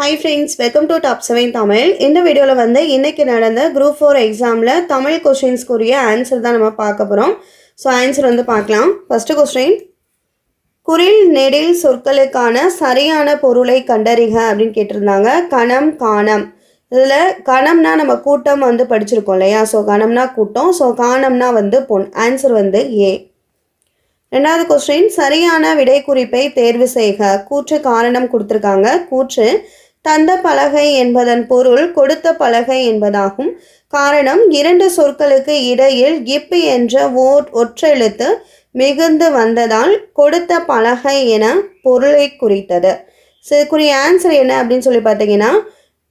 Hi friends welcome to top seven Tamil இந்த வீடியோவில் வந்து இன்றைக்கி நடந்த குரூப் ஃபோர் எக்ஸாமில் தமிழ் கொஸ்டின்ஸ்க்குரிய ஆன்சர் தான் நம்ம பார்க்க போகிறோம் ஸோ ஆன்சர் வந்து பார்க்கலாம். ஃபஸ்ட்டு கொஸ்டின் குரில் நெடில் சொற்களுக்கான சரியான பொருளை கண்டறிக அப்படின்னு கேட்டிருந்தாங்க. கணம் காணம். இதில் கணம்னா நம்ம கூட்டம் வந்து படிச்சிருக்கோம் இல்லையா? ஸோ கணம்னா கூட்டம். ஸோ காணம்னா வந்து பொன். ஆன்சர் வந்து ஏ ரெண்டாவது கொஸ்டின் சரியான விடை குறிப்பை தேர்வு செய்க. கூற்று காரணம் கொடுத்துருக்காங்க. கூற்று தந்த பலகை என்பதன் பொருள் கொடுத்த பலகை என்பதாகும். காரணம் இரண்டு சொற்களுக்கு இடையில் இப்பு என்ற ஓர் ஒற்றெழுத்து மிகுந்து வந்ததால் கொடுத்த பலகை என பொருளை குறித்தது. ஸோ ஆன்சர் என்ன அப்படின்னு சொல்லி பார்த்தீங்கன்னா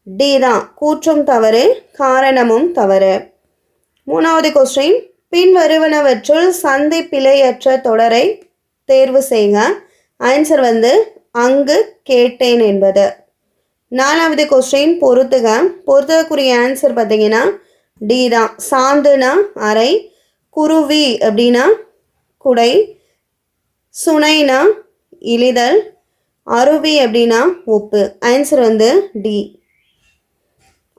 டி தான் கூற்றும் தவறு காரணமும் தவறு. மூணாவது கொஸ்டின் பின்வருவனவற்றுள் சந்தி பிழையற்ற தொடரை தேர்வு செய்க. ஆன்சர் வந்து அங்கு கேட்டேன் என்பது. நாலாவது கொஸ்டின் பொறுத்துக பொறுத்துக்கக்கூடிய ஆன்சர் பார்த்தீங்கன்னா டி தான். சாந்துனா அறை குருவி அப்படின்னா குடை சுனைனா இழிதல் அருவி அப்படின்னா உப்பு. ஆன்சர் வந்து டி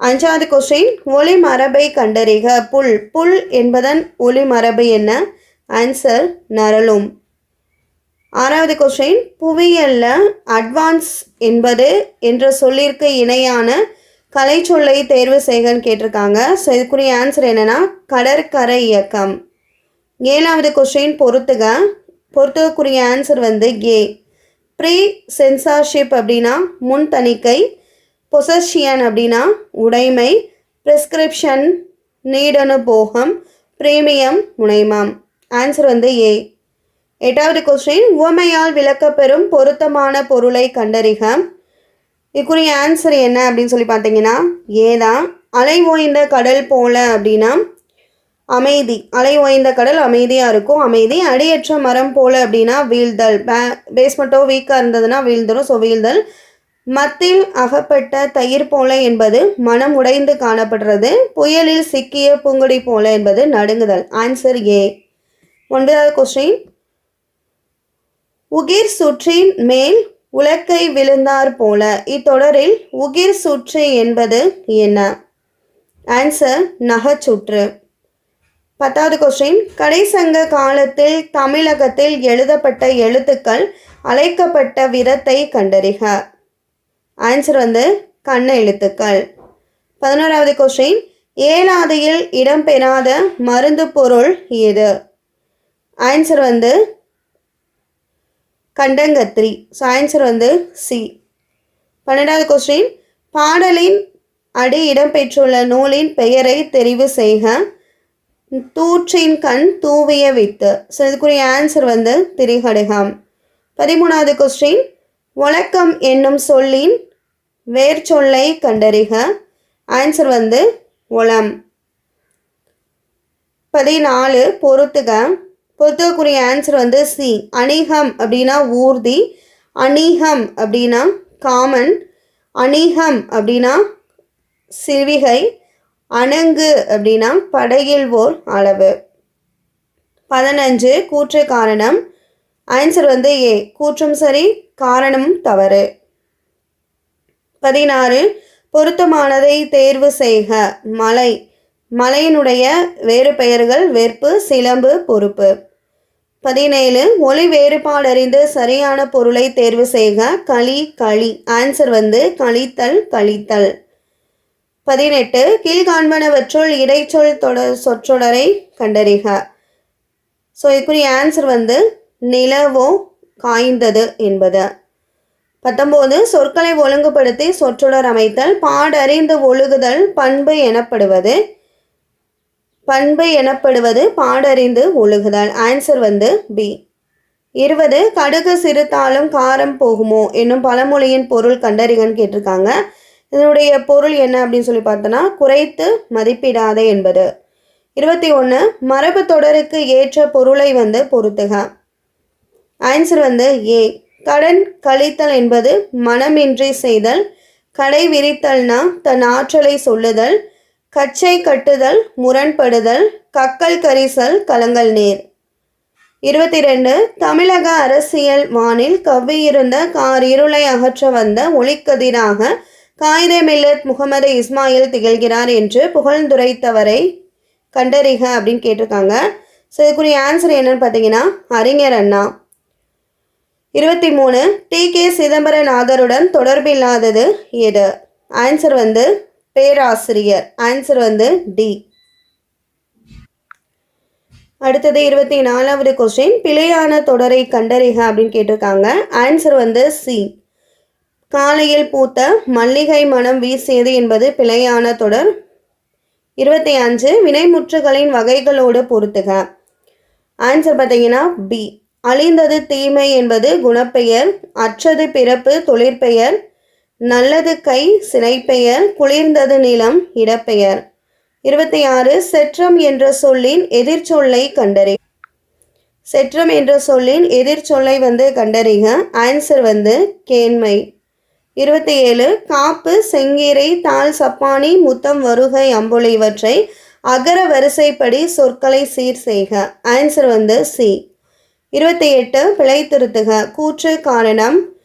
அஞ்சாவது கொஸ்டின் ஒளி மரபை கண்டறிக. புல். புல் என்பதன் ஒளி மரபு என்ன? ஆன்சர் நரலும். ஆறாவது கொஸ்டின் புவியல்ல அட்வான்ஸ் என்பது என்ற சொல்லிற்கு இணையான கலை சொல்லை தேர்வு செய்கன்னு கேட்டிருக்காங்க. ஸோ இதுக்குரிய ஆன்சர் என்னென்னா கடற்கரை இயக்கம். ஏழாவது கொஸ்டின் பொறுத்துக. பொறுத்துக்கக்கூடிய ஆன்சர் வந்து ஏ ப்ரீ சென்சார்ஷிப் அப்படின்னா முன் தணிக்கை பொசஷியன் அப்படின்னா உடைமை. ப்ரிஸ்கிரிப்ஷன் நீடனுபோகம். பிரீமியம் முனைமம். ஆன்சர் வந்து ஏ எட்டாவது கொஸ்டின் உவமையால் விளக்கப்பெறும் பொருத்தமான பொருளை கண்டறிக. இதுக்குரிய ஆன்சர் என்ன அப்படின்னு சொல்லி பார்த்தீங்கன்னா ஏதான் அலை ஓய்ந்த கடல் போல அப்படின்னா அமைதி. அலை ஓய்ந்த கடல் அமைதியாக இருக்கும். அமைதி. அடியற்ற மரம் போல அப்படின்னா வீழ்தல். பே பேஸ்மெண்ட்டோ வீக்காக இருந்ததுன்னா வீழ்ந்துடும் ஸோ வீழ்தல். மத்தில் அகப்பட்ட தயிர் போல என்பது மனம் உடைந்து காணப்படுறது. புயலில் சிக்கிய பூங்குடி போல என்பது நடுங்குதல். ஆன்சர் ஏ ஒன்பதாவது கொஸ்டின் உகிர் சுற்றின் மேல் உலக்கை விழுந்தார் போல. இத்தொடரில் உகிர் சுற்று என்பது என்ன? ஆன்சர் நகைச்சுற்று. பத்தாவது கொஸ்டின் கடைசங்க காலத்தில் தமிழகத்தில் எழுதப்பட்ட எழுத்துக்கள் அழைக்கப்பட்ட விதத்தை கண்டறிக. ஆன்சர் வந்து கண்ண எழுத்துக்கள். பதினோராவது கொஸ்டின் ஏழாதியில் இடம்பெறாத மருந்து பொருள் எது? ஆன்சர் வந்து கண்டங்கத்திரி. ஸோ ஆன்சர் வந்து சி பன்னெண்டாவது கொஸ்டின் பாடலின் அடி இடம்பெற்றுள்ள நூலின் பெயரை தெரிவு செய்க. தூற்றின் கண் தூவிய வித்து. ஸோ இதுக்குரிய ஆன்சர் வந்து திரிகடுகம். பதிமூணாவது கொஸ்டின் வழக்கம் என்னும் சொல்லின் வேர் சொல்லை கண்டறிக. ஆன்சர் வந்து உளம் பதினாலு பொறுத்துக. பொறுத்துக்கக்கூடிய ஆன்சர் வந்து சி. அணிகம் அப்படின்னா ஊர்தி அணிகம் அப்படின்னா காமன் அணிகம் அப்படின்னா சிவிகை அணங்கு அப்படின்னா படகில் ஓர் அளவு. பதினஞ்சு கூற்று காரணம். ஆன்சர் வந்து ஏ. கூற்றும் சரி காரணமும் தவறு. பதினாறு பொருத்தமானதை தேர்வு செய்க. மலை. மலையினுடைய வேறு பெயர்கள் வெறுப்பு சிலம்பு பொறுப்பு. பதினேழு ஒளி வேறுபாடறிந்து சரியான பொருளை தேர்வு செய்க. களி களி. ஆன்சர் வந்து கழித்தல் கழித்தல் பதினெட்டு கீழ்காண்பனவற்றுள் இடைச்சொல் தொடர் சொற்றொடரை கண்டறிக. ஸோ இதுக்குரிய ஆன்சர் வந்து நிலவோ காய்ந்தது என்பது. பத்தொம்போது சொற்களை ஒழுங்குபடுத்தி சொற்றொடர் அமைத்தல் பாடறிந்து ஒழுகுதல் பண்பு எனப்படுவது. பண்பு எனப்படுவது பாடறிந்து ஒழுகுதல். ஆன்சர் வந்து பி இருபது கடுகு சிறுத்தாலும் காரம் போகுமோ என்னும் பழமொழியின் பொருள் கண்டறிகன்னு கேட்டிருக்காங்க. இதனுடைய பொருள் என்ன அப்படின்னு சொல்லி பார்த்தோன்னா குறைத்து மதிப்பிடாதே என்பது. இருபத்தி ஒன்று மரபு தொடருக்கு ஏற்ற பொருளை வந்து பொருத்துக. ஆன்சர் வந்து ஏ கடன் கழித்தல் என்பது மனமின்றி செய்தல் கடை விரித்தல்னா தன் ஆற்றலை சொல்லுதல் கச்சை கட்டுதல் முரண்படுதல் கக்கல் கரிசல் கலங்கல் நீர். இருபத்தி ரெண்டு தமிழக அரசியல் வானில் கவ்வியிருந்த கார் இருளை அகற்ற வந்த ஒளிக்கதிராக காயிதே மில்லத் முகமது இஸ்மாயில் திகழ்கிறார் என்று புகழ்ந்துரைத்தவரை கண்டறிக அப்படின்னு கேட்டிருக்காங்க. ஸோ இதுக்குரிய ஆன்சர் என்னன்னு பார்த்தீங்கன்னா அறிஞர் அண்ணா. இருபத்தி மூணு டி கே சிதம்பரநாதருடன் தொடர்பில்லாதது எது? ஆன்சர் வந்து பேராசிரியர். ஆன்சர் வந்து டி அடுத்தது இருபத்தி நாலாவது கொஸ்டின் பிழையான தொடரை கண்டறிக அப்படின்னு கேட்டிருக்காங்க. ஆன்சர் வந்து சி காலையில் பூத்த மல்லிகை மனம் வீசியது என்பது பிழையான தொடர். இருபத்தி அஞ்சு வினைமுற்றுகளின் வகைகளோடு பொருத்துக. ஆன்சர் பார்த்தீங்கன்னா பி அழிந்தது தீமை என்பது குணப்பெயர் அற்றது பிறப்பு தொழிற்பெயர் நல்லது கை சினைப்பெயர் குளிர்ந்தது நிலம் இடப்பெயர். இருபத்தி ஆறு செற்றம் என்ற சொல்லின் எதிர்ச்சொல்லை கண்டறி. செற்றம் என்ற சொல்லின் எதிர்ச்சொல்லை வந்து கண்டறிக ஆன்சர் வந்து கேண்மை. இருபத்தி ஏழு காப்பு செங்கீரை தாள் சப்பானி முத்தம் வருகை அம்புலி இவற்றை அகர வரிசைப்படி சொற்களை சீர் செய்க ஆன்சர் வந்து சி. இருபத்தி எட்டு பிழை திருத்துக கூற்று காரணம்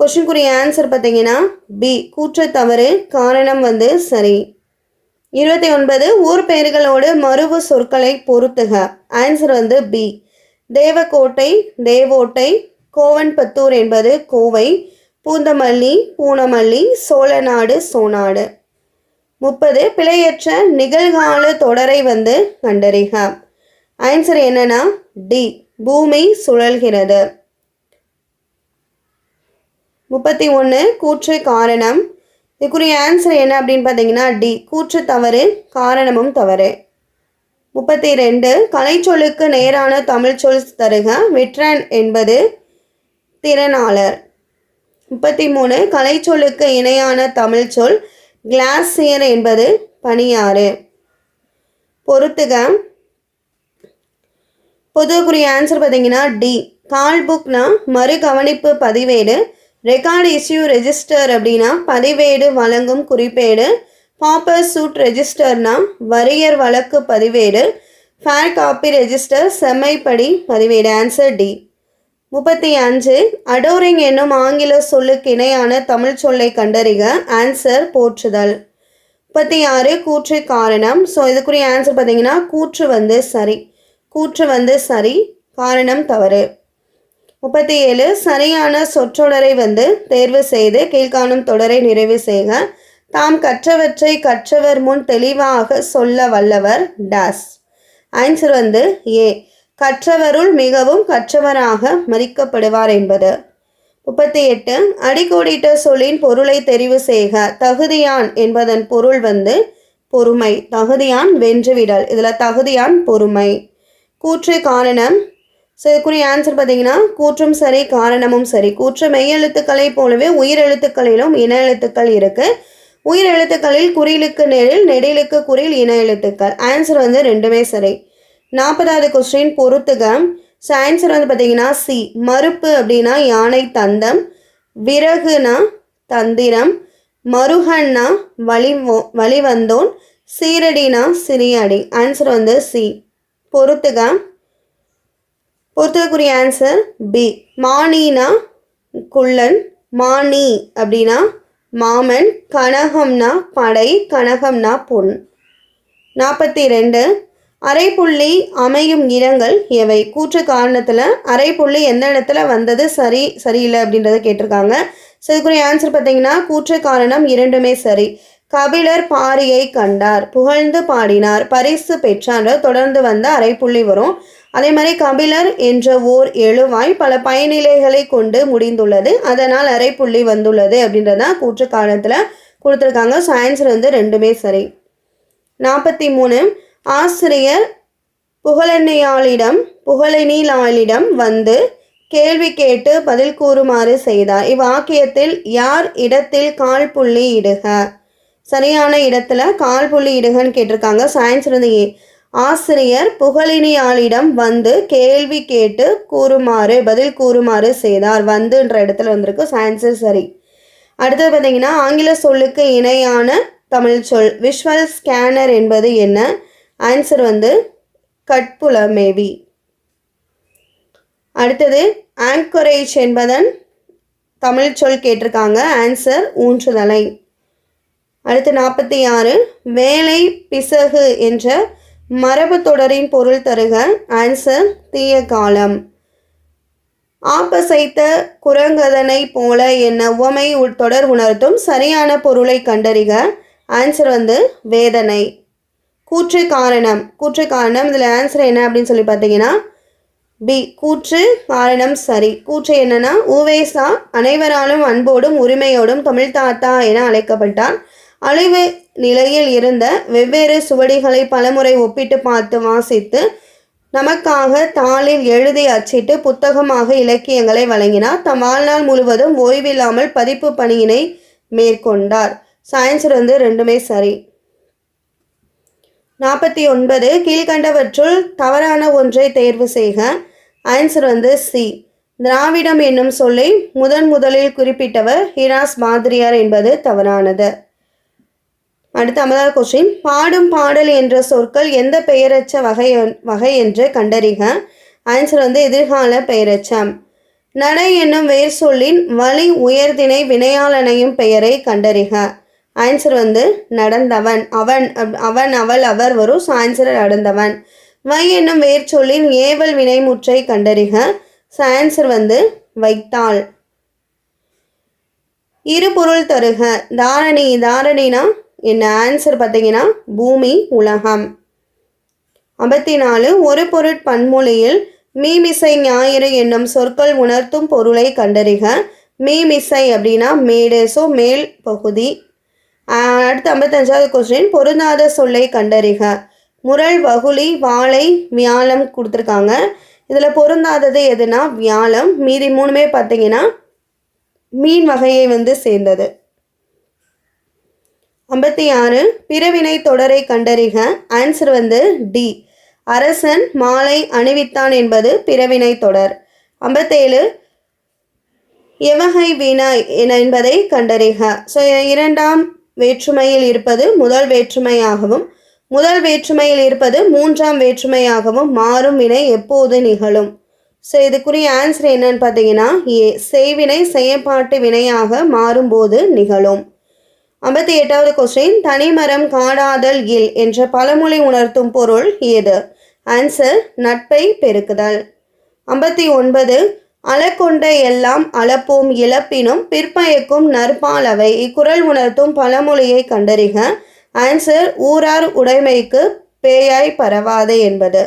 கொஷினுக்குரிய ஆன்சர் பார்த்தீங்கன்னா பி கூற்று தவறு காரணம் வந்து சரி. இருபத்தி ஒன்பது ஊர் பெயர்களோடு மருவு சொற்களை பொருத்துக. ஆன்சர் வந்து பி தேவக்கோட்டை தேவோட்டை கோவன்பத்தூர் என்பது கோவை பூந்தமல்லி பூனமல்லி சோழநாடு சோனாடு. முப்பது பிழையற்ற நிகழ்கால தொடரை வந்து கண்டறிக. ஆன்சர் என்னன்னா டி பூமி சுழல்கிறது. முப்பத்தி ஒன்று கூற்று காரணம். இதுக்குரிய ஆன்சர் என்ன அப்படின்னு பார்த்தீங்கன்னா டி கூற்று தவறு காரணமும் தவறு. முப்பத்தி ரெண்டு கலைச்சொல்லுக்கு நேரான தமிழ்ச்சொல் தருக வெற்றன் என்பது திறனாளர். முப்பத்தி மூணு கலைச்சொல்லுக்கு இணையான தமிழ்ச்சொல் கிளாசியர் என்பது பணியாறு. பொறுத்துக. பொதுக்குரிய ஆன்சர் பார்த்தீங்கன்னா டி கால் புக்னா மறு கவனிப்பு பதிவேடு ரெக்கார்டு இஷ்யூ ரெஜிஸ்டர் அப்படின்னா பதிவேடு வழங்கும் குறிப்பேடு பாப்பர் சூட் ரெஜிஸ்டர்னா வரியர் வழக்கு பதிவேடு ஃபேர் காப்பி ரெஜிஸ்டர் செம்மைப்படி பதிவேடு. ஆன்சர் டி முப்பத்தி அஞ்சு அடோரிங் என்னும் ஆங்கில சொல்லுக்கு இணையான தமிழ் சொல்லை கண்டறிக. ஆன்சர் போற்றுதல். முப்பத்தி ஆறு கூற்று காரணம். ஸோ இதுக்குரிய ஆன்சர் பார்த்தீங்கன்னா கூற்று வந்து சரி. கூற்று வந்து சரி காரணம் தவறு. முப்பத்தி ஏழு சரியான சொற்றொடரை வந்து தேர்வு செய்து கீழ்காணும் தொடரை நிறைவு செய்க. தாம் கற்றவற்றை கற்றவர் முன் தெளிவாக சொல்ல வல்லவர் டாஸ். ஆன்சர் வந்து ஏ. கற்றவருள் மிகவும் கற்றவராக மதிக்கப்படுவார் என்பது. முப்பத்தி எட்டு அடிக்கோடிட்ட சொல்லின் பொருளை தெரிவு செய்க. தகுதியான் என்பதன் பொருள் வந்து பொறுமை. தகுதியான் வென்றுவிடல் இதில் தகுதியான் பொறுமை. கூற்று காரணம் ஸோ இதுக்குரிய ஆன்சர் பார்த்தீங்கன்னா கூற்றும் சரி காரணமும் சரி. கூற்று மெய்யெழுத்துக்களை போலவே உயிர் எழுத்துக்களிலும் இன எழுத்துக்கள் இருக்குது உயிர் எழுத்துக்களில் குறியிலுக்கு நெழில் நெடிலுக்கு குறியில் இன எழுத்துக்கள். ஆன்சர் வந்து ரெண்டுமே சரி. நாற்பதாவது கொஸ்டின் பொறுத்துக. ஸோ ஆன்சர் வந்து பார்த்தீங்கன்னா சி மறுப்பு அப்படின்னா யானை தந்தம். விறகுனா தந்திரம். மருகன்னா வழி வழிவந்தோன் சீரடினா சிறியடி ஆன்சர் வந்து சி பொறுத்துக. பொறுத்துக்குரிய ஆன்சர் பி மானினா குள்ளன் மானி அப்படின்னா மாமன் கனகம்னா படை கனகம்னா பொன். நாற்பத்தி ரெண்டு அரைப்புள்ளி அமையும் இடங்கள் எவை? கூற்று காரணத்தில் அரைப்புள்ளி எந்த இடத்துல வந்தது சரி சரியில்லை அப்படின்றத கேட்டிருக்காங்க. ஸோ இதுக்குரிய ஆன்சர் பார்த்தீங்கன்னா கூற்று காரணம் இரண்டுமே சரி. கபிலர் பாரியை கண்டார் புகழ்ந்து பாடினார் பரிசு பெற்றார். தொடர்ந்து வந்த அரைப்புள்ளி வரும். அதே மாதிரி கபிலர் என்ற ஓர் எழுவாய் பல பயனிலைகளை கொண்டு முடிந்துள்ளது. அதனால் அரைப்புள்ளி வந்துள்ளது அப்படின்றதான் கூற்று காலத்தில் கொடுத்துருக்காங்க சயின்ஸில் வந்து ரெண்டுமே சரி. நாற்பத்தி மூணு ஆசிரியர் புகழெண்ணியாளிடம் புகழெனிலாளிடம் வந்து கேள்வி கேட்டு பதில் கூறுமாறு செய்தார். இவ்வாக்கியத்தில் யார் இடத்தில் கால் புள்ளி இடுக? சரியான இடத்துல கால் புள்ளி இடுகன்னு கேட்டிருக்காங்க. சயின்ஸ் இருந்து ஏ ஆசிரியர் புகழினியாளிடம் வந்து கேள்வி கேட்டு கூறுமாறு பதில் கூறுமாறு செய்தார். வந்துன்ற இடத்துல வந்திருக்கு. சயின்ஸு சரி. அடுத்தது பார்த்தீங்கன்னா ஆங்கில சொல்லுக்கு இணையான தமிழ் சொல். விஷுவல் ஸ்கேனர் என்பது என்ன? ஆன்சர் வந்து கட்புலமேவி. அடுத்தது ஆங்கரேஜ் என்பதன் தமிழ் சொல் கேட்டிருக்காங்க. ஆன்சர் ஊன்றுதலை. அடுத்து நாற்பத்தி ஆறு வேலை பிசகு என்ற மரபு தொடரின் பொருள் தருக. ஆன்சர் தீய காலம். ஆப்பசைத்த குரங்கதனை போல என்ன உவமை தொடர் உணர்த்தும் சரியான பொருளை கண்டறிக. ஆன்சர் வந்து வேதனை. கூற்று காரணம். கூற்று காரணம் இதில் ஆன்சர் என்ன அப்படின்னு சொல்லி பார்த்தீங்கன்னா பி கூற்று காரணம் சரி. கூற்று என்னன்னா உவேசா அனைவராலும் அன்போடும் உரிமையோடும் தமிழ் தாத்தா என அழைக்கப்பட்டார். அழிவு நிலையில் இருந்த வெவ்வேறு சுவடிகளை பலமுறை ஒப்பிட்டு பார்த்து வாசித்து நமக்காக தாளில் எழுதி அச்சிட்டு புத்தகமாக இலக்கியங்களை வழங்கினார். தம் வாழ்நாள் முழுவதும் ஓய்வில்லாமல் பதிப்பு பணியினை மேற்கொண்டார். சயின்ஸ் வந்து ரெண்டுமே சரி. நாற்பத்தி ஒன்பது கீழ்கண்டவற்றுள் தவறான ஒன்றை தேர்வு செய்க. ஆன்சர் வந்து சி. திராவிடம் என்னும் சொல்லை முதன் முதலில் குறிப்பிட்டவர் ஹிராஸ் மாதிரியார் என்பது தவறானது. அடுத்து ஐம்பதாவது கொஸ்டின் பாடும் பாடல் என்ற சொற்கள் எந்த பெயரச்ச வகை வகை என்று கண்டறிக. ஆன்சர் வந்து எதிர்கால பெயரச்சம். நடை என்னும் வேர் சொல்லின் வழி உயர்திணை வினையாளனையும் பெயரை கண்டறிக. ஆன்சர் வந்து நடந்தவன் அவன் அப்- அவன் அவள் அவர் வரும். So answer நடந்தவன். வை என்னும் வேர் சொல்லின் ஏவல் வினைமுற்றை கண்டறிக. ஸோ ஆன்சர் வந்து வைத்தாள். இரு பொருள் தருக. தாரணி தாரணினா என்ன ஆன்சர் பார்த்தீங்கன்னா பூமி உலகம். ஐம்பத்தி நாலு ஒரு பொருட்பன்மொழியில் மீமிசை ஞாயிறு என்னும் சொற்கள் உணர்த்தும் பொருளை கண்டறிக. மீமிசை அப்படின்னா மேடு ஸோ மேல் பகுதி. அடுத்து ஐம்பத்தஞ்சாவது கொஸ்டின் பொருந்தாத சொல்லை கண்டறிக. முரள் வகுளி வாழை வியாழம் கொடுத்துருக்காங்க. இதில் பொருந்தாதது எதுனா வியாழம். மீதி மூணுமே பார்த்தீங்கன்னா மீன் வகையை வந்து சேர்ந்தது. ஐம்பத்தி ஆறு பிறவினை தொடரை கண்டறிக. ஆன்சர் வந்து டி அரசன் மாலை அணிவித்தான் என்பது பிறவினை தொடர். ஐம்பத்தேழு எவகை வினா என்பதை கண்டறிக. ஸோ இரண்டாம் வேற்றுமையில் இருப்பது முதல் வேற்றுமையாகவும் முதல் வேற்றுமையில் இருப்பது மூன்றாம் வேற்றுமையாகவும் மாறும் வினை எப்போது நிகழும்? ஸோ இதுக்குரிய ஆன்சர் என்னன்னு பார்த்தீங்கன்னா ஏ. செய்வினை செயற்பாட்டு வினையாக மாறும்போது நிகழும். ஐம்பத்தி எட்டாவது கொஸ்டின் தனிமரம் காடாதல் இல் என்ற பழமொழி உணர்த்தும் பொருள் ஏது? ஆன்சர் நட்பை பெருக்குதல். ஐம்பத்தி ஒன்பது அளக்கொண்ட எல்லாம் அளப்போம் இழப்பினும் பிற்பயக்கும் நற்பாலவை இக்குறள் உணர்த்தும் பழமொழியை கண்டறிக. ஆன்சர் ஊரார் உடைமைக்கு பேயாய் பரவாது என்பது.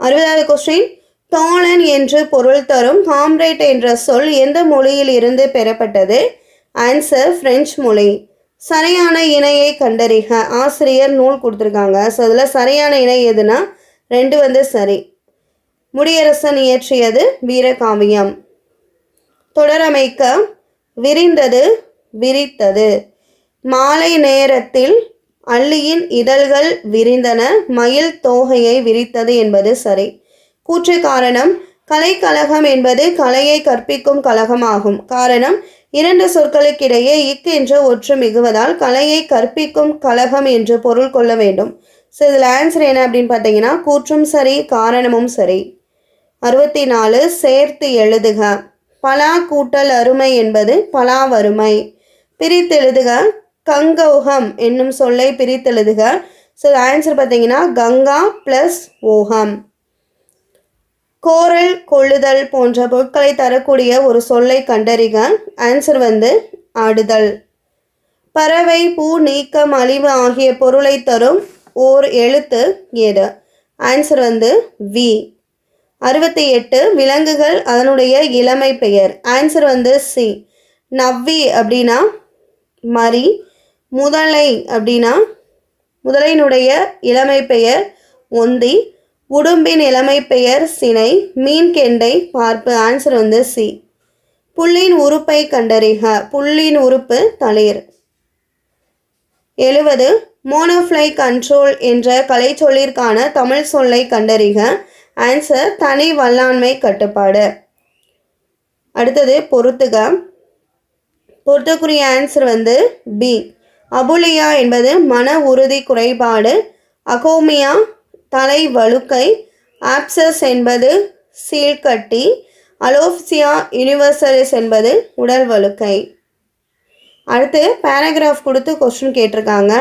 அறுபதாவது கொஸ்டின் தோழன் என்று பொருள் தரும் காம்ரேட் என்ற சொல் எந்த மொழியில் இருந்து பெறப்பட்டது? ஆன்சர் பிரெஞ்சு மொழி. சரியான இணையை கண்டறிக. ஆசிரியர் நூல் கொடுத்துருக்காங்க. ஸோ அதில் சரியான இணை எதுனா ரெண்டு வந்து சரி. முடியரசன் இயற்றியது வீரகாவியம். தொடரமைக்க விரிந்தது விரித்தது. மாலை நேரத்தில் அள்ளியின் இதழ்கள் விரிந்தன. மயில் தோகையை விரித்தது என்பது சரி. கூற்று காரணம் கலைக்கழகம் என்பது கலையை கற்பிக்கும் கழகமாகும். காரணம் இரண்டு சொற்களுக்கிடையே இக் என்ற ஒற்று மிகுவதால் கலையை கற்பிக்கும் கழகம் என்று பொருள் கொள்ள வேண்டும். ஸோ இதில் ஆன்சர் என்ன அப்படின்னு பார்த்தீங்கன்னா கூற்றும் சரி காரணமும் சரி. அறுபத்தி நாலு சேர்த்து எழுதுக. பலா கூட்டல் அருமை என்பது பலா வறுமை. பிரித்தெழுதுக கங்கௌகம் என்னும் சொல்லை பிரித்தெழுதுக. ஸோ ஆன்சர் பார்த்தீங்கன்னா கங்கா ப்ளஸ் ஓகம். கோரல் கொள்ளுதல் போன்ற பொருட்களை தரக்கூடிய ஒரு சொல்லை கண்டறிக. ஆன்சர் வந்து ஆடுதல். பறவை பூ நீக்கம் அழிவு ஆகிய பொருளை தரும் ஓர் எழுத்து ஏது ஆன்சர் வந்து வி அறுபத்தி எட்டு விலங்குகள் அதனுடைய இளமை பெயர். ஆன்சர் வந்து சி நவ்வி அப்படின்னா மரி முதலை அப்படின்னா முதலையினுடைய இளமை பெயர் ஒந்தி. உடும்பின் இளமை பெயர் சினை மீன் கெண்டை பார்ப்பு. ஆன்சர் வந்து சி புள்ளின் உறுப்பை கண்டறிக. புள்ளின் உறுப்பு தளிர். எழுவது மோனோஃப்ளை கண்ட்ரோல் என்ற கலைச்சொல்லிற்கான தமிழ் சொல்லை கண்டறிக. ஆன்சர் தனி வல்லாண்மை கட்டுப்பாடு. அடுத்தது பொறுத்துக பொருத்தக்குரிய ஆன்சர் வந்து பி அபுலியா என்பது மன உறுதி குறைபாடு. அகோமியா தலை வழுக்கை ஆப்சஸ் என்பது சீழ்கட்டி அலோப்சியா யூனிவர்சலிஸ் என்பது உடல் வழுக்கை. அடுத்து பேராகிராஃப் கொடுத்து கொஸ்டின் கேட்டிருக்காங்க.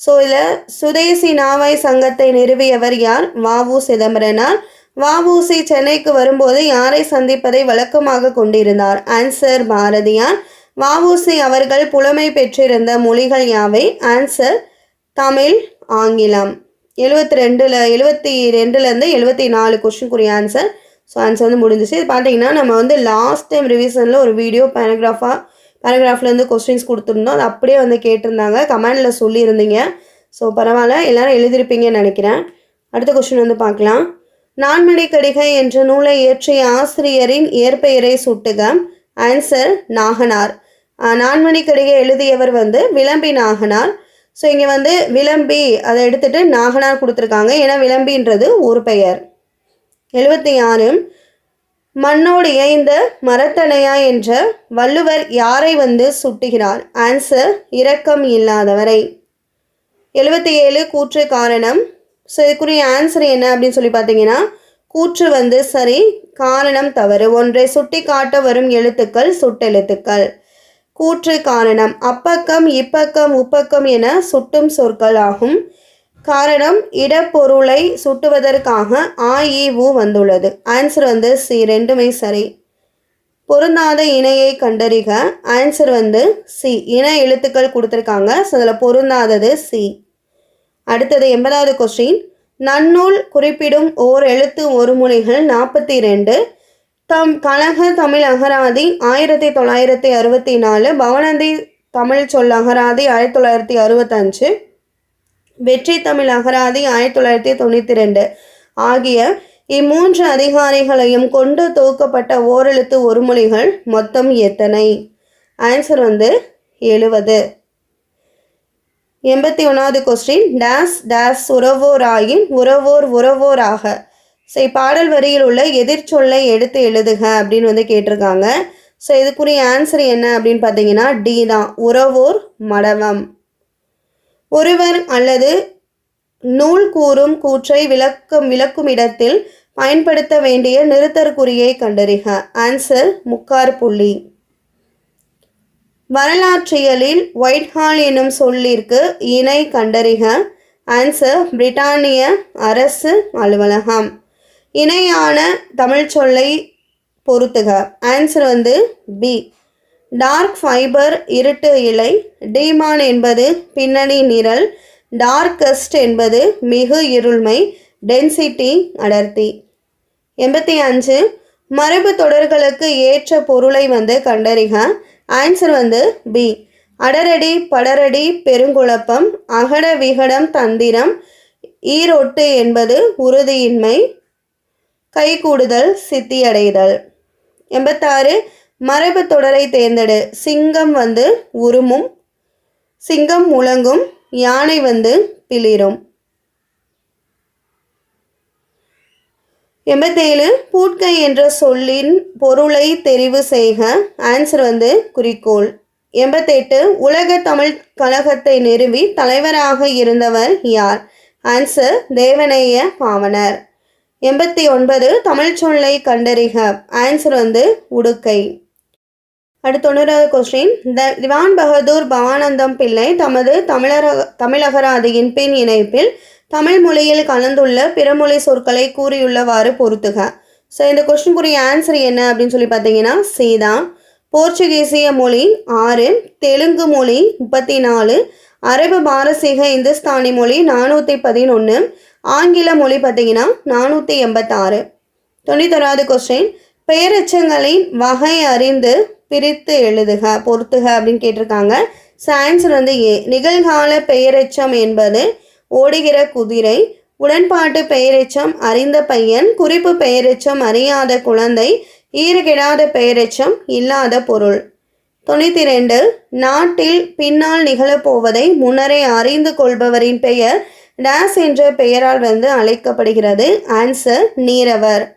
ஸோ இதில் சுதேசி நாவாய் சங்கத்தை நிறுவியவர் யார்? வாவு சிதம்பரனார். வாவூசி சென்னைக்கு வரும்போது யாரை சந்திப்பதை வழக்கமாக கொண்டிருந்தார்? ஆன்சர் பாரதியார். வாவூசி அவர்கள் புலமை பெற்றிருந்த மொழிகள் யாவை? ஆன்சர் தமிழ் ஆங்கிலம். எழுபத்தி ரெண்டில் எழுபத்தி ரெண்டுலேருந்து எழுபத்தி நாலு கொஷினுக்குரிய ஆன்சர் ஸோ ஆன்சர் வந்து முடிஞ்சிச்சு. இது பார்த்தீங்கன்னா நம்ம வந்து லாஸ்ட் டைம் ரிவிஷனில் ஒரு வீடியோ பேராகிராஃபாக பேராகிராஃப்லேருந்து கொஸ்டின்ஸ் கொடுத்துருந்தோம். அது அப்படியே வந்து கேட்டிருந்தாங்க. கமெண்டில் சொல்லியிருந்தீங்க. ஸோ பரவாயில்ல. எல்லாரும் எழுதியிருப்பீங்கன்னு நினைக்கிறேன். அடுத்த கொஸ்டின் வந்து பார்க்கலாம். நான்மணி கடிகை என்ற நூலை இயற்றிய ஆசிரியரின் இயற்பெயரை சுட்டுக. ஆன்சர் நாகனார். நான்மணி கடிகை எழுதியவர் வந்து விளம்பி நாகனார் ஸோ இங்கே வந்து விளம்பி அதை எடுத்துகிட்டு நாகனார் கொடுத்துருக்காங்க. ஏன்னா விளம்பின்றது ஒரு பெயர். எழுபத்தி ஆறு. மண்ணோடு இயைந்த மரத்தனையா என்ற வள்ளுவர் யாரை வந்து சுட்டுகிறார்? ஆன்சர் இரக்கம் இல்லாதவரை. எழுபத்தி ஏழு கூற்று காரணம். ஸோ இதுக்குரிய ஆன்சர் என்ன அப்படின்னு சொல்லி பார்த்தீங்கன்னா கூற்று வந்து சரி காரணம் தவறு. ஒன்றை சுட்டி காட்ட வரும் எழுத்துக்கள் சுட்டெழுத்துக்கள். கூற்று காரணம். அப்பக்கம் இப்பக்கம் உப்பக்கம் என சுட்டும் சொற்கள் ஆகும் காரணம் இடப்பொருளை சுட்டுவதற்காக ஆஇஉ உ வந்துள்ளது. ஆன்சர் வந்து சி ரெண்டுமே சரி. பொருந்தாத இணையை கண்டறிக. ஆன்சர் வந்து சி. இன எழுத்துக்கள் கொடுத்துருக்காங்க. ஸோ அதில் பொருந்தாதது சி. அடுத்தது எண்பதாவது கொஸ்டின் நன்னூல் குறிப்பிடும் ஓர் எழுத்து ஒரு முனைகள் நாற்பத்தி ரெண்டு. தம் கழக தமிழ் அகராதி ஆயிரத்தி தொள்ளாயிரத்தி அறுபத்தி நாலு பவனந்தி தமிழ் சொல் அகராதி ஆயிரத்தி தொள்ளாயிரத்தி அறுபத்தஞ்சு வெற்றி தமிழ் அகராதி ஆயிரத்தி தொள்ளாயிரத்தி தொண்ணூற்றி ரெண்டு ஆகிய இம்மூன்று அதிகாரிகளையும் கொண்டு தொகுக்கப்பட்ட ஓரெழுத்து ஒருமொழிகள் மொத்தம் எத்தனை? ஆன்சர் வந்து எழுவது. எண்பத்தி ஒன்றாவது கொஸ்டின் டேஸ் டேஸ் உறவோராயின் உறவோர் உறவோராக. ஸோ பாடல் வரியில் உள்ள எதிர்ச்சொல்லை எடுத்து எழுதுக அப்படின்னு வந்து கேட்டிருக்காங்க. ஸோ இதுக்குரிய ஆன்சர் என்ன அப்படின்னு பார்த்தீங்கன்னா டி தான். உறவோர் மடவம். ஒருவர் அல்லது நூல் கூறும் கூற்றை விளக்கும் விளக்கும் இடத்தில் பயன்படுத்த வேண்டிய நிறுத்தற்குறியை கண்டறிக. ஆன்சர் முக்கார் புள்ளி. வரலாற்றியலில் ஒயிட்ஹால் எனும் சொல்லிற்கு இணை கண்டறிக. ஆன்சர் பிரிட்டானிய அரசு அலுவலகம். இணையான தமிழ் சொல்லை பொருத்துக. ஆன்சர் வந்து பி டார்க் ஃபைபர் இருட்டு இலை டீமான் என்பது பின்னணி நிரல் டார்க்கஸ்ட் என்பது மிகு இருள்மை டென்சிட்டி அடர்த்தி. எண்பத்தி அஞ்சு. மரபு தொடர்களுக்கு ஏற்ற பொருளை வந்து கண்டறிக. ஆன்சர் வந்து பி அடரடி படரடி பெருங்குழப்பம் அகட விகடம் தந்திரம் ஈரொட்டு என்பது உறுதியின்மை கைகூடுதல் சித்தியடைதல். எண்பத்தாறு மரபு தொடரை தேர்ந்தெடு. சிங்கம் வந்து உருமும் சிங்கம் முழங்கும் யானை வந்து பிளிரும். எண்பத்தேழு பூட்கை என்ற சொல்லின் பொருளை தெரிவு செய்க. ஆன்சர் வந்து குறிக்கோள். எண்பத்தெட்டு உலக தமிழ் கழகத்தை நிறுவி தலைவராக இருந்தவர் யார்? ஆன்சர் தேவநேய பாவனர். எண்பத்தி ஒன்பது தமிழ் சொல்லை கண்டறிக. ஆன்சர் வந்து உடுக்கை. அடுத்த தொண்ணூறாவது கொஸ்டின் த திவான் பகதூர் பவானந்தம் பிள்ளை தமது தமிழர தமிழகராதியின் பின் இணைப்பில் தமிழ் மொழியில் கலந்துள்ள பிறமொழி சொற்களை கூறியுள்ளவாறு பொறுத்துக ஸோ இந்த கொஸ்டினுக்குரிய ஆன்சர் என்ன அப்படின்னு சொல்லி பார்த்தீங்கன்னா சீதா போர்ச்சுகீசிய மொழி ஆறு தெலுங்கு மொழி முப்பத்தி நாலு அரபு பாரசீக இந்துஸ்தானி மொழி நானூற்றி பதினொன்று ஆங்கில மொழி பார்த்தீங்கன்னா நானூற்றி எண்பத்தாறு. தொண்ணூத்தொறாவது கொஸ்டின் பெயரச்சங்களின் வகை அறிந்து பிரித்து எழுதுக பொறுத்துக அப்படின்னு கேட்டிருக்காங்க. சயின்ஸ் வந்து ஏ. நிகழ்கால பெயரெச்சம் என்பது ஓடுகிற குதிரை உடன்பாட்டு பெயரெச்சம் அறிந்த பையன் குறிப்பு பெயரெச்சம் அறியாத குழந்தை ஈறுகிடாத பெயரெச்சம் இல்லாத பொருள். தொண்ணூற்றி ரெண்டு நாட்டில் பின்னால் நிகழப்போவதை முன்னரே அறிந்து கொள்பவரின் பெயர் டேஸ் என்ற பெயரால் வந்து அழைக்கப்படுகிறது. ஆன்சர் நீரவர்.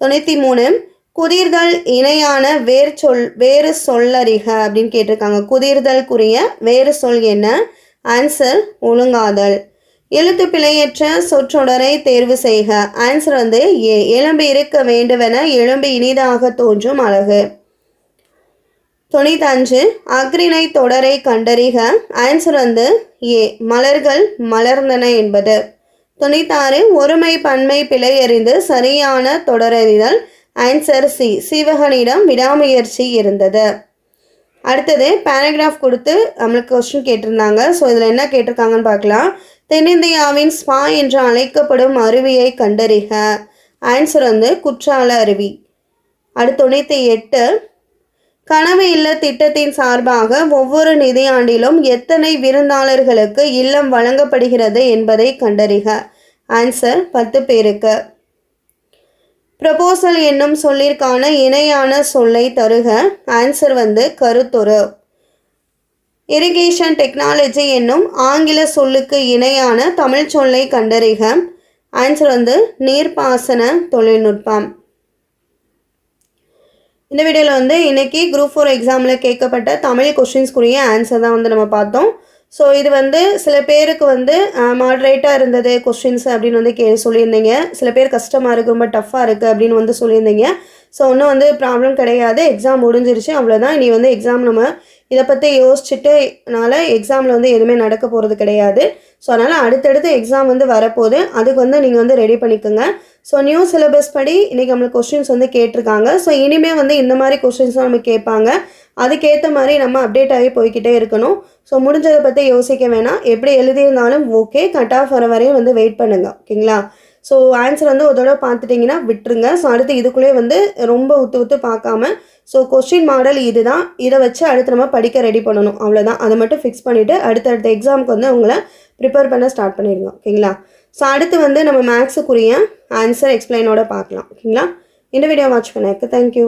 தொண்ணூற்றி மூணு குதிர்தல் இணையான வேறு சொல் வேறு சொல்லறிக அப்படின்னு கேட்டிருக்காங்க. குதிர்தல்குரிய வேறு சொல் என்ன? ஆன்சர் ஒழுங்காதல். எழுத்து பிழையற்ற சொற்றொடரை தேர்வு செய்க. ஆன்சர் வந்து ஏ எலும்பு இருக்க வேண்டுமென எலும்பு இனிதாக தோன்றும் அழகு. தொண்ணூத்தஞ்சு அக்ரிணை தொடரை கண்டறிக ஆன்சர் வந்து ஏ மலர்கள் மலர்ந்தன என்பது. தொண்ணூத்தாறு ஒருமை பன்மை பிழை அறிந்து சரியான தொடரறிதல் ஆன்சர் சி சிவகனிடம் விடாமுயற்சி இருந்தது. அடுத்தது பேராகிராஃப் கொடுத்து நம்மளுக்கு கொஸ்டின் கேட்டிருந்தாங்க. ஸோ இதில் என்ன கேட்டிருக்காங்கன்னு பார்க்கலாம். தென்னிந்தியாவின் ஸ்பா என்று அழைக்கப்படும் அருவியை கண்டறிக. ஆன்சர் வந்து குற்றால அருவி. அடுத்து தொண்ணூற்றி எட்டு கனவு இல்ல திட்டத்தின் சார்பாக ஒவ்வொரு நிதியாண்டிலும் எத்தனை விருந்தாளர்களுக்கு இல்லம் வழங்கப்படுகிறது என்பதை கண்டறிக. ஆன்சர் பத்து பேருக்கு. ப்ரப்போசல் என்னும் சொல்லிற்கான இணையான சொல்லை தருக. ஆன்சர் வந்து கருத்துரு. இரிகேஷன் டெக்னாலஜி என்னும் ஆங்கில சொல்லுக்கு இணையான தமிழ் சொல்லை கண்டறிக. ஆன்சர் வந்து நீர்ப்பாசன தொழில்நுட்பம். இந்த வீடியோவில் வந்து இன்றைக்கி குரூப் ஃபோர் எக்ஸாமில் கேட்கப்பட்ட தமிழ் கொஷின்ஸ்க்குரிய ஆன்சர் தான் வந்து நம்ம பார்த்தோம். ஸோ இது வந்து சில பேருக்கு வந்து மாட்ரேட்டாக இருந்தது கொஷின்ஸ் அப்படின்னு வந்து கே சொல்லியிருந்தீங்க. சில பேர் கஷ்டமாக இருக்குது ரொம்ப டஃப்பாக இருக்குது அப்படின்னு வந்து சொல்லியிருந்தீங்க. ஸோ ஒன்றும் வந்து ப்ராப்ளம் கிடையாது. எக்ஸாம் முடிஞ்சிருச்சு. அவ்வளோதான் இனி வந்து எக்ஸாம் நம்ம இதை பற்றி யோசிச்சுட்டுனால எக்ஸாமில் வந்து எதுவுமே நடக்க போகிறது கிடையாது. ஸோ அதனால் அடுத்தடுத்து எக்ஸாம் வந்து வரப்போகுது. அதுக்கு வந்து நீங்கள் வந்து ரெடி பண்ணிக்கோங்க. ஸோ நியூ சிலபஸ் படி இன்றைக்கி நம்மளுக்கு கொஷின்ஸ் வந்து கேட்டிருக்காங்க. ஸோ இனிமேல் வந்து இந்த மாதிரி கொஸ்டின்ஸ்லாம் நம்ம கேட்பாங்க. அதுக்கேற்ற மாதிரி நம்ம அப்டேட் ஆகி போய்கிட்டே இருக்கணும். ஸோ முடிஞ்சதை பற்றி யோசிக்க வேணாம். எப்படி எழுதியிருந்தாலும் ஓகே கட் ஆஃப் வர வரையும் வந்து வெயிட் பண்ணுங்கள் ஓகேங்களா? ஸோ ஆன்சர் வந்து ஒரு தடவை பார்த்துட்டிங்கன்னா விட்டுருங்க. ஸோ அடுத்து இதுக்குள்ளே வந்து ரொம்ப உத்து உத்து பார்க்காம ஸோ கொஸ்டின் மாடல் இதுதான். இதை வச்சு அடுத்து நம்ம படிக்க ரெடி பண்ணணும். அவ்வளோதான் அதை மட்டும் ஃபிக்ஸ் பண்ணிவிட்டு அடுத்தடுத்த எக்ஸாமுக்கு வந்து உங்களை ப்ரிப்பேர் பண்ண ஸ்டார்ட் பண்ணிடுங்க. ஓகேங்களா ஸோ அடுத்து வந்து நம்ம மேக்ஸுக்குரிய ஆன்சர் எக்ஸ்பிளைனோட பார்க்கலாம். ஓகேங்களா இந்த வீடியோ வாட்ச் பண்ணதுக்கு தேங்க்யூ